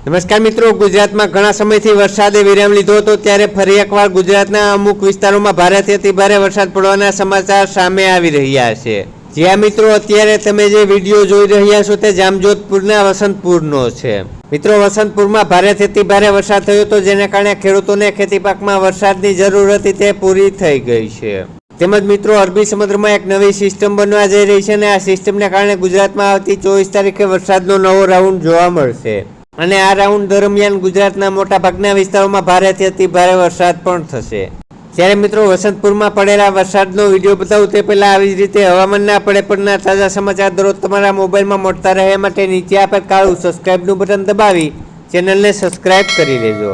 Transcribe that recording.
નમસ્કાર મિત્રો, ગુજરાતમાં ઘણા સમયથી વરસાદે વિરામ લીધો હતો, ત્યારે ફરી એકવાર ગુજરાતના અમુક વિસ્તારોમાં ભારેથી અતિ ભારે વરસાદ પડવાના સમાચાર સામે આવી રહ્યા છે. જ્યાં મિત્રો, અત્યારે તમે જે વીડિયો જોઈ રહ્યા છો, તે જામજોધપુરના વસંતપુરનો છે. મિત્રો, વસંતપુરમાં ભારેથી અતિ ભારે વરસાદ થયો હતો, જેને કારણે ખેડૂતોને ખેતી પાકમાં વરસાદની જરૂર હતી, તે પૂરી થઈ ગઈ છે. તેમજ મિત્રો, અરબી સમુદ્રમાં એક નવી સિસ્ટમ બનવા જઈ રહી છે, અને આ સિસ્ટમને કારણે ગુજરાતમાં આવતી ચોવીસ તારીખે વરસાદનો નવો રાઉન્ડ જોવા મળશે. અને આ રાઉન્ડ દરમિયાન ગુજરાતના મોટા ભાગના વિસ્તારોમાં ભારેથી અતિ ભારે વરસાદ પણ થશે. જ્યારે મિત્રો વસંતપુરમાં પડેલા વરસાદનો વીડિયો બતાવું તે પહેલાં આવી જ રીતે હવામાનના પડે પડના તાજા સમાચાર દરરોજ તમારા મોબાઈલમાં મળતા રહે માટે નીચે આપેલ કાળું સબસ્ક્રાઇબનું બટન દબાવી ચેનલને સબસ્ક્રાઇબ કરી લેજો.